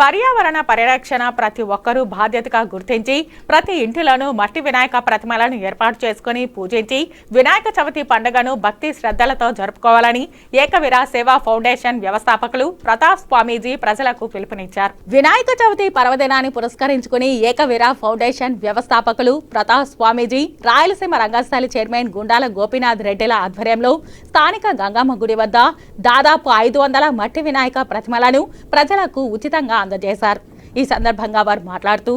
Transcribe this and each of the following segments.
పర్యావరణ పరిరక్షణ ప్రతి ఒక్కరూ బాధ్యతగా గుర్తించి ప్రతి ఇంటిలోనూ మట్టి వినాయక ప్రతిమలను ఏర్పాటు చేసుకుని పూజించి వినాయక చవితి పండుగను భక్తి శ్రద్ధలతో జరుపుకోవాలని ఏకవీర సేవా ఫౌండేషన్ వ్యవస్థాపకులు ప్రతాప్ స్వామీజీ ప్రజలకు పిలుపునిచ్చారు. వినాయక చవితి పర్వదినాన్ని పురస్కరించుకుని ఏకవీర ఫౌండేషన్ వ్యవస్థాపకులు ప్రతాప్ స్వామీజీ రాయలసీమ రంగస్థలి చైర్మన్ గుండాల గోపీనాథ్ రెడ్డిల ఆధ్వర్యంలో స్థానిక గంగమ్మ గుడి వద్ద దాదాపు ఐదు వందల మట్టి వినాయక ప్రతిమలను ప్రజలకు ఉచితంగా అందజేశారు. ఈ సందర్భంగా వారు మాట్లాడుతూ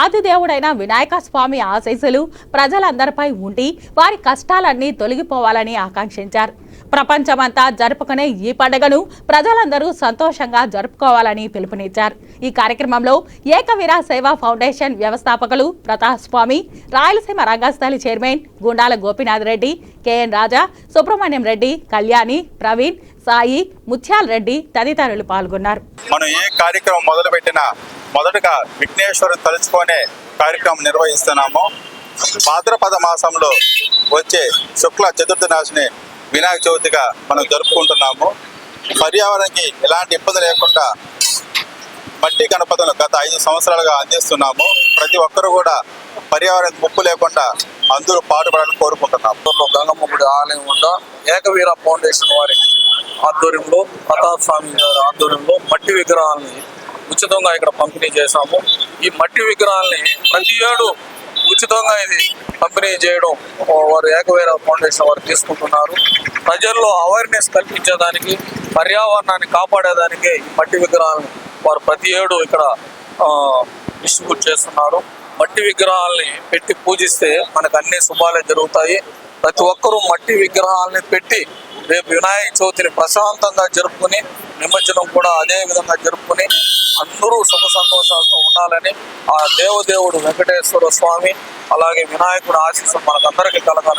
ఆదిదేవుడైన వినాయక స్వామి ఆశీస్సులు ప్రజలందరిపై ఉండి వారి కష్టాలన్నీ తొలగిపోవాలని ఆకాంక్షించారు. ప్రపంచమంతా జరుపుకునే ఈ పండుగను ప్రజలందరూ సంతోషంగా జరుపుకోవాలని పిలుపునిచ్చారు. ఈ కార్యక్రమంలో ఏకవీర సేవా ఫౌండేషన్ వ్యవస్థాపకులు Pratap Swami Rayalaseema Rangasthali chairman Gundala Gopinath Reddy K N Raja Subrahmanyam Reddy Kalyani Praveen Sai Mutyala Reddy తదితరులు పాల్గొన్నారు. మనం ఏ కార్యక్రమం మొదలు పెట్టినా మొదటగా విఘ్నేశ్వరు తలుచుకునే కార్యక్రమం నిర్వహిస్తున్నాము. భాద్రపద మాసంలో వచ్చే శుక్ల చతుర్థి నాశిని వినాయక చవితిగా మనం జరుపుకుంటున్నాము. పర్యావరణకి ఎలాంటి ఇబ్బంది లేకుండా మట్టి గణపతులను గత ఐదు సంవత్సరాలుగా అందిస్తున్నాము. ప్రతి ఒక్కరు కూడా పర్యావరణ ముప్పు లేకుండా అందరూ పాటుపడాలని కోరుకుంటున్నాం చిత్తూరులో గంగమ్మ గుడి ఆలయం ఉందా ఏకవీర ఫౌండేషన్ వారి ఆధ్వర్యంలో ప్రతాప్ స్వామి గారి ఆధ్వర్యంలో మట్టి విగ్రహాలని ఉచితంగా ఇక్కడ పంపిణీ చేశాము. ఈ మట్టి విగ్రహాలని ప్రతి ఏడు ఉచితంగా ఇది పంపిణీ చేయడం వారు ఏకవేర ఫౌండేషన్ వారు తీసుకుంటున్నారు. ప్రజల్లో అవేర్నెస్ కల్పించేదానికి పర్యావరణాన్ని కాపాడేదానికి ఈ మట్టి విగ్రహాలను వారు ప్రతి ఏడు ఇక్కడ డిస్ట్రిబ్యూట్ చేస్తున్నారు. మట్టి విగ్రహాలని పెట్టి పూజిస్తే మనకు అన్ని శుభాలే జరుగుతాయి. ప్రతి ఒక్కరూ మట్టి విగ్రహాలని పెట్టి రేపు వినాయక చవితిని ప్రశాంతంగా జరుపుకుని నిమజ్జనం కూడా అదే విధంగా జరుపుకుని అందరూ సుఖ సంతోషాలతో ఉండాలని ఆ దేవదేవుడు వెంకటేశ్వర స్వామి అలాగే వినాయకుడు ఆశీస్సులు మనకందరికీ కలగాలని